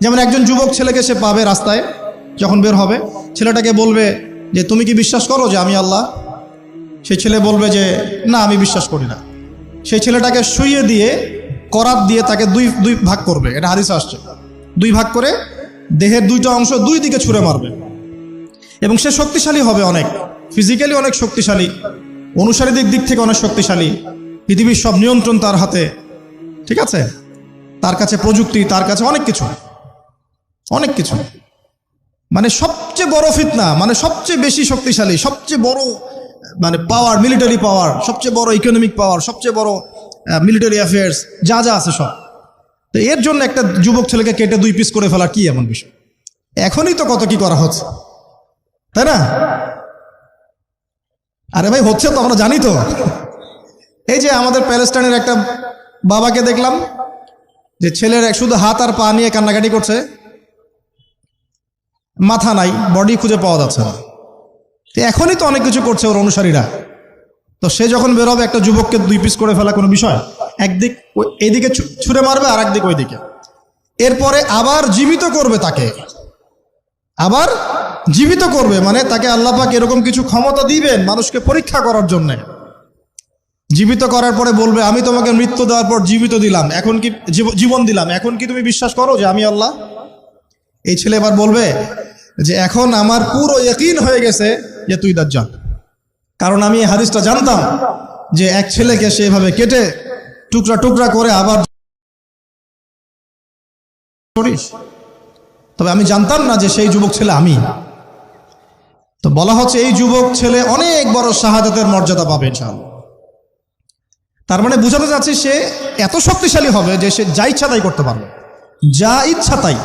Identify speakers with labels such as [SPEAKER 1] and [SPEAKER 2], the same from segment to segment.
[SPEAKER 1] যেমন একজন যুবক ছেলেকে সে পাবে রাস্তায় যখন বের হবে, ছেলেটাকে বলবে যে, তুমি কি বিশ্বাস করো যে আমি আল্লাহ? সেই ছেলে বলবে যে, না, আমি বিশ্বাস করি না। সেই ছেলেটাকে শুইয়ে দিয়ে করাত দিয়ে তাকে দুই দুই ভাগ করবে। এটা হাদিসে আসছে। দুই ভাগ করে দেহের দুইটা অংশ দুই দিকে ছুঁড়ে মারবে। এবং সে শক্তিশালী হবে অনেক। ফিজিক্যালি অনেক শক্তিশালী। অনুসারীদের দিক থেকে অনেক শক্তিশালী। পৃথিবীর সব নিয়ন্ত্রণ তার হাতে। ঠিক আছে? তার কাছে প্রযুক্তি, তার কাছে অনেক কিছু। অনেক কিছু। মানে সবচেয়ে বড় ফিতনা মানে সবচেয়ে বেশি শক্তিশালী, সবচেয়ে বড় মানে পাওয়ার মিলিটারি পাওয়ার সবচেয়ে বড় ইকোনমিক পাওয়ার সবচেয়ে বড় মিলিটারি অ্যাফেয়ার্স যা যা আছে সব। তো এর জন্য একটা যুবক ছেলেকে কেটে দুই পিস করে ফেলা কি এমন বিষয়? এখনই তো কত কি করা হচ্ছে। তাই না? আরে ভাই, হচ্ছে তো, আমরা জানি তো। এই যে আমাদের প্যালেস্টাইনের একটা বাবাকে দেখলাম, যে ছেলের শুধু হাত আর পা নিয়ে কান্নাকাটি করছে। মাথা নাই বডি খুঁজে পাওয়া যাচ্ছে না। তো এখনই তো অনেক কিছু করছে ওর অনুসারীরা। তো সে যখন বেরোবে, একটা যুবককে দুই পিস করে ফেলা কোনো বিষয়? একদিক এইদিকে ছুঁড়ে মারবে, আর একদিক ওইদিকে। এরপরে আবার জীবিত করবে তাকে। আবার জীবিত করবে মানে তাকে আল্লাপাক এরকম কিছু ক্ষমতা দিবেন মানুষকে পরীক্ষা করার জন্য। জীবিত করার পরে বলবে, আমি তোমাকে মৃত্যু দেওয়ার পর জীবিত দিলাম। এখন কি জীব- জীবন দিলাম। এখন কি তুমি বিশ্বাস করো যে আমি আল্লাহ? এই ছেলে এবার বলবে যে এখন আমার পুরো ইয়কিন হয়ে গেছে যে তুই দাজ্জাল। কারণ আমি এই হাদিসটা জানতাম যে এক ছেলেকে সেভাবে কেটে টুকরা টুকরা করে আবার তবে আমি জানতাম না যে সেই যুবক ছেলে আমি। তো বলা হচ্ছে এই যুবক ছেলে অনেক বড় শাহাদাতের মর্যাদা পাবে ইনশাআল্লাহ। তার মানে বোঝাতে যাচ্ছে সে এত শক্তিশালী হবে যে সে যা ইচ্ছা তাই করতে পারবে। যা ইচ্ছা তাই।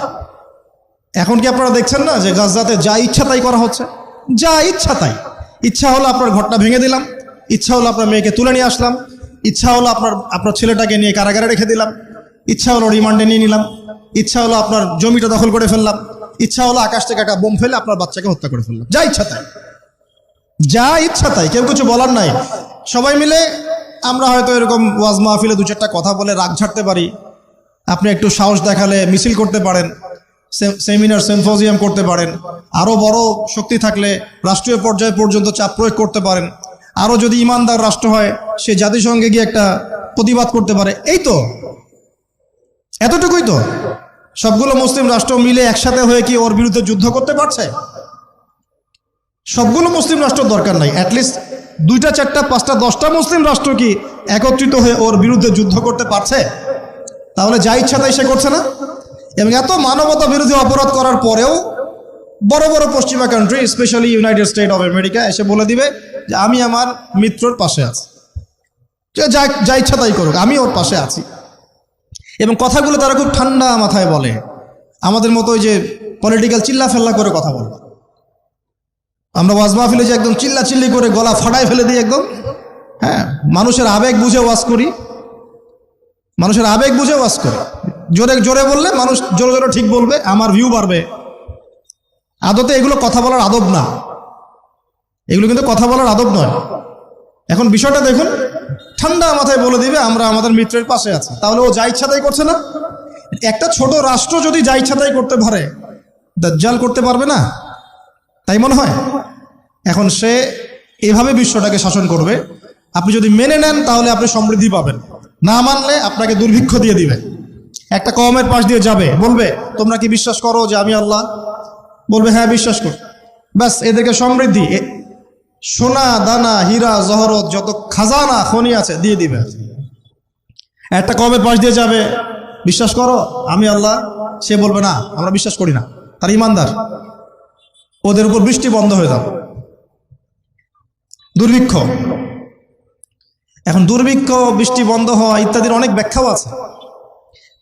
[SPEAKER 1] এখন কি আপনারা দেখছেন না যে গাজাতে যা ইচ্ছা তাই করা হচ্ছে? যা ইচ্ছা তাই। ইচ্ছা হলো আপনার ঘরটা ভেঙে দিলাম। ইচ্ছা হলো আপনার মেয়েকে তুলে নিয়ে আসলাম। ইচ্ছা হলো আপনার আপনার ছেলেটাকে নিয়ে কারাগারে রেখে দিলাম। ইচ্ছা হলো রিমান্ডে নিয়ে নিলাম। ইচ্ছা হলো আপনার জমিটা দখল করে ফেললাম। ইচ্ছা হলো আকাশ থেকে একটা বোম ফেলে আপনার বাচ্চাকে হত্যা করে ফেললাম। যা ইচ্ছা তাই। যা ইচ্ছা তাই। কেউ কিছু বলার নাই। সবাই মিলে আমরা হয়তো এরকম ওয়াজ মাহফিলে দু চারটা কথা বলে রাগ ঝাড়তে পারি। আপনি একটু সাহস দেখালে মিছিল করতে পারেন। সেমিনার সেম্পোজিয়াম করতে পারেন। আরও বড় শক্তি থাকলে রাষ্ট্রীয় পর্যায় পর্যন্ত চাপ প্রয়োগ করতে পারেন। আরও যদি ইমানদার রাষ্ট্র হয়, সে জাতিসংঘে গিয়ে একটা প্রতিবাদ করতে পারে। এই তো। এতটুকুই তো। সবগুলো মুসলিম রাষ্ট্র মিলে একসাথে হয়ে কি ওর বিরুদ্ধে যুদ্ধ করতে পারছে? সবগুলো মুসলিম রাষ্ট্র দরকার নাই। অ্যাটলিস্ট দুইটা, চারটা, পাঁচটা, দশটা মুসলিম রাষ্ট্র কি একত্রিত হয়ে ওর বিরুদ্ধে যুদ্ধ করতে পারছে? তাহলে যা ইচ্ছা তাই সে করছে না? এবং এত মানবতা বিরোধী অপরাধ করার পরেও বড় বড় পশ্চিমা country specially United State of America এসে বলে দিবে যে আমি আমার মিত্রর পাশে আছি। যে যা ইচ্ছা তাই করুক, আমি ওর পাশে আছি। এবং কথাগুলো তারা খুব ঠান্ডা মাথায় বলে। আমাদের মতো ওই যে পলিটিক্যাল চিল্লা ফেল্লা করে কথা বলে। আমরা ওয়াজ মাহফিলে যে একদম চিল্লা চিল্লি করে গলা ফাটায় ফেলে দিই একদম। হ্যাঁ মানুষের আবেগ বুঝে ওয়াজ করি। মানুষের আবেগ বুঝে ওয়াজ করি। জোরে জোরে বললে মানুষ জোরে জোরে ঠিক বলবে, আমার ভিউ বাড়বে। আদতে এগুলো কথা বলার আদব না। এগুলো কিন্তু কথা বলার আদব নয়। এখন বিষয়টা দেখুন, ঠান্ডা মাথায় বলে দিবে, আমরা আমাদের মিত্রের পাশে আছি। তাহলে ও যা ইচ্ছা তাই করছে না? একটা ছোট রাষ্ট্র যদি যা ইচ্ছা তাই করতে পারে, দাজ্জাল করতে পারবে না? তাই মনে হয়? এখন সে এভাবে বিশ্বটাকে শাসন করবে। আপনি যদি মেনে নেন, তাহলে আপনি সমৃদ্ধি পাবেন। না মানলে আপনাকে দুর্ভিক্ষ দিয়ে দিবে। একটা কমের পাশ দিয়ে যাবে। বলবে, তোমরা কি বিশ্বাস করো যে আমি আল্লাহ? বলবে হ্যাঁ বিশ্বাস কর। ব্যাস, এদেরকে সমৃদ্ধি সোনা, দানা, হীরা, জহরত, যত খাজানা, খনি আছে, দিয়ে দিবে। একটা কমের পাশ দিয়ে যাবে। বিশ্বাস করো, আমি আল্লাহ? সে বলবে, না, আমরা বিশ্বাস করি না। তার ইমানদার, ওদের উপর বৃষ্টি বন্ধ হয়ে যাবে। দুর্ভিক্ষ। এখন দুর্ভিক্ষ, বৃষ্টি বন্ধ হওয়া ইত্যাদির অনেক ব্যাখ্যাও আছে।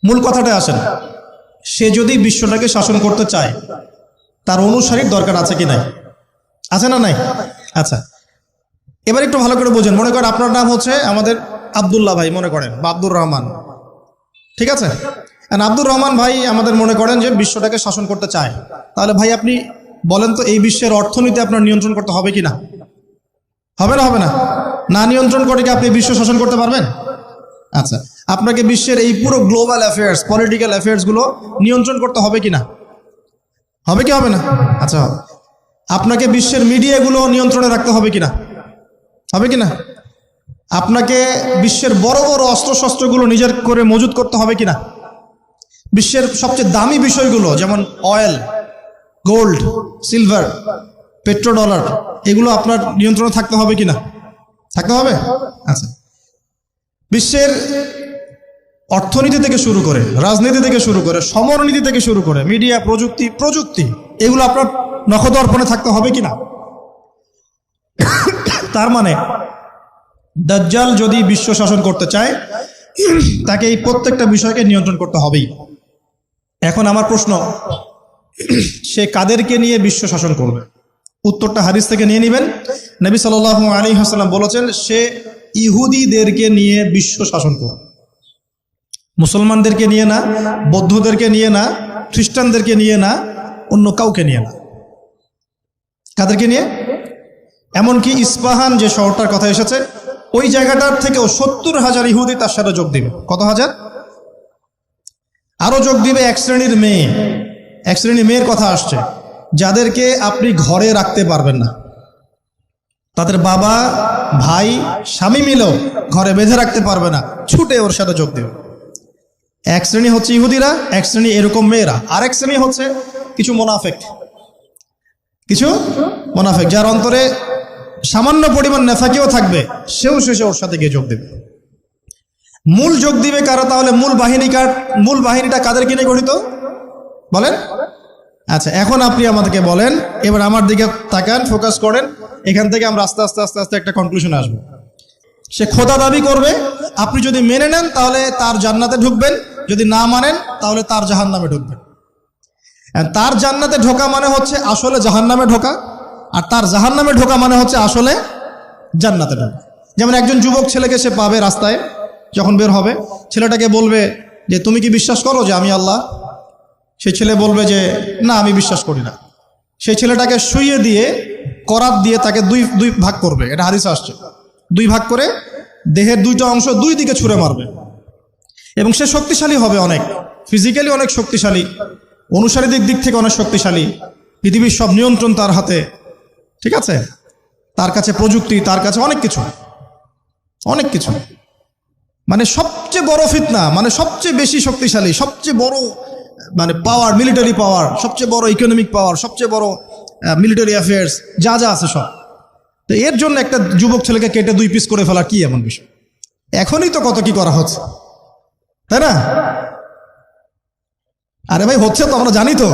[SPEAKER 1] মূল কথাটা আসেন, সে যদি বিশ্বটাকে শাসন করতে চায়, তার অনুসারীর দরকার আছে কি নাই? আছে না নাই? আচ্ছা এবার একটু ভালো করে বোঝেন। মনে করেন আপনার নাম হচ্ছে আমাদের আব্দুল্লাহ ভাই, মনে করেন, বা আব্দুর রহমান। ঠিক আছে? আব্দুর রহমান ভাই আমাদের মনে করেন যে বিশ্বটাকে শাসন করতে চায়। তাহলে ভাই আপনি বলেন তো, এই বিশ্বের অর্থনীতি আপনার নিয়ন্ত্রণ করতে হবে কি না হবে না হবে না? না নিয়ন্ত্রণ করে কি আপনি বিশ্ব শাসন করতে পারবেন? আচ্ছা আপনাকে বিশ্বের এই পুরো গ্লোবাল অ্যাফেয়ার্স পলিটিক্যাল অ্যাফেয়ার্সগুলো নিয়ন্ত্রণ করতে হবে কি না হবে কি হবে না? আচ্ছা আপনাকে বিশ্বের মিডিয়াগুলো নিয়ন্ত্রণে রাখতে হবে কি না হবে কি না আপনাকে বিশ্বের বড় বড় অস্ত্রশস্ত্রগুলো নিজের করে মজুত করতে হবে কি না বিশ্বের সবচেয়ে দামি বিষয়গুলো যেমন oil gold silver petro dollar এগুলো আপনার নিয়ন্ত্রণে থাকতে হবে কি না থাকতে হবে? আচ্ছা। বিশ্বের অর্থনীতি থেকে শুরু করে, রাজনীতি থেকে শুরু করে, সমরনীতি থেকে শুরু করে, মিডিয়া, প্রযুক্তি প্রযুক্তি, এগুলো আপনার নখদর্পণে থাকতে হবে কি না? তার মানে দাজ্জাল যদি বিশ্ব শাসন করতে চায়, তাকে এই প্রত্যেকটা বিষয়কে নিয়ন্ত্রণ করতে হবেই। এখন আমার প্রশ্ন, সে কাদেরকে নিয়ে বিশ্ব শাসন করবে? উত্তরটা হাদিস থেকে নিয়ে নেবেন। নবী সাল আলী হাসালাম বলেছেন, সে ইহুদিদেরকে নিয়ে বিশ্ব শাসন করবে। মুসলমানদেরকে নিয়ে না, বৌদ্ধদেরকে নিয়ে না, খ্রিস্টানদেরকে নিয়ে না, অন্য কাউকে নিয়ে না। কাদেরকে নিয়ে? এমনকি ইস্পাহান যে শহরটার কথা এসেছে, ওই জায়গাটার থেকেও সত্তর হাজার ইহুদি তার সাথে যোগ দিবে। কত হাজার? আরও যোগ দিবে এক শ্রেণির মেয়ে। এক শ্রেণির মেয়ের কথা আসছে। যাদেরকে আপনি ঘরে রাখতে পারবেন না। তাদের বাবা, ভাই, স্বামী মিলেও ঘরে বেঁধে রাখতে পারবে না। ছুটে ওর সাথে যোগ দেবে। এক শ্রেণি হচ্ছে ইহুদিরা, এক শ্রেণি এরকম মেয়েরা। আর এক শ্রেণি হচ্ছে কিছু মোনাফেক। কিছু মোনাফেক, যার অন্তরে সামান্য পরিমাণ নেফাকিও থাকবে, সেও শেষে ওর সাথে গিয়ে যোগ দেবে। মূল যোগ দিবে কারা তাহলে? মূল বাহিনী কার? মূল বাহিনীটা কাদেরকে নিয়ে গঠিত? বলেন। আচ্ছা এখন আপনি আমাদেরকে বলেন, এবার আমার দিকে তাকান ফোকাস করেন, এখান থেকে আমরা আস্তে আস্তে আস্তে আস্তে একটা কনক্লুশনে আসব। সে খোদা দাবি করবে, আপনি যদি মেনে নেন, তাহলে তার জান্নাতে ঢুকবেন। যদি না মানেন, তাহলে তার জাহান নামে ঢুকবেন তার জান্নাতে ঢোকা মানে হচ্ছে আসলে জাহান নামে ঢোকা, আর তার জাহান নামে ঢোকা মানে হচ্ছে আসলে জান্নাতে ঢোকা। যেমন একজন যুবক ছেলেকে সে পাবে রাস্তায়, যখন বের হবে, ছেলেটাকে বলবে যে, তুমি কি বিশ্বাস করো যে আমি আল্লাহ? সেই ছেলে বলবে যে, না, আমি বিশ্বাস করি না। সেই ছেলেটাকে শুইয়ে দিয়ে, করাত দিয়ে তাকে দুই দুই ভাগ করবে। এটা হাদিসে আসছে। দুই ভাগ করে দেহের দুইটা অংশ দুই দিকে ছুঁড়ে মারবে। এবং সে শক্তিশালী হবে অনেক। ফিজিক্যালি অনেক শক্তিশালী। অনুসারীদের দিক থেকে অনেক শক্তিশালী। পৃথিবীর সব নিয়ন্ত্রণ তার হাতে। ঠিক আছে? তার কাছে প্রযুক্তি, তার কাছে অনেক কিছু। অনেক কিছু। মানে সবচেয়ে বড় ফিতনা মানে সবচেয়ে বেশি শক্তিশালী, সবচেয়ে বড় মানে পাওয়ার মিলিটারি পাওয়ার সবচেয়ে বড় ইকোনমিক পাওয়ার সবচেয়ে বড় মিলিটারি অ্যাফেয়ার্স যা যা আছে সব। তো এর জন্য একটা যুবক ছেলেকে কেটে দুই পিস করে ফেলা কি এমন বিষয়? এখনই তো কত কি করা হচ্ছে? তাই না? আরে ভাই হচ্ছে তো আমরা জানি তো।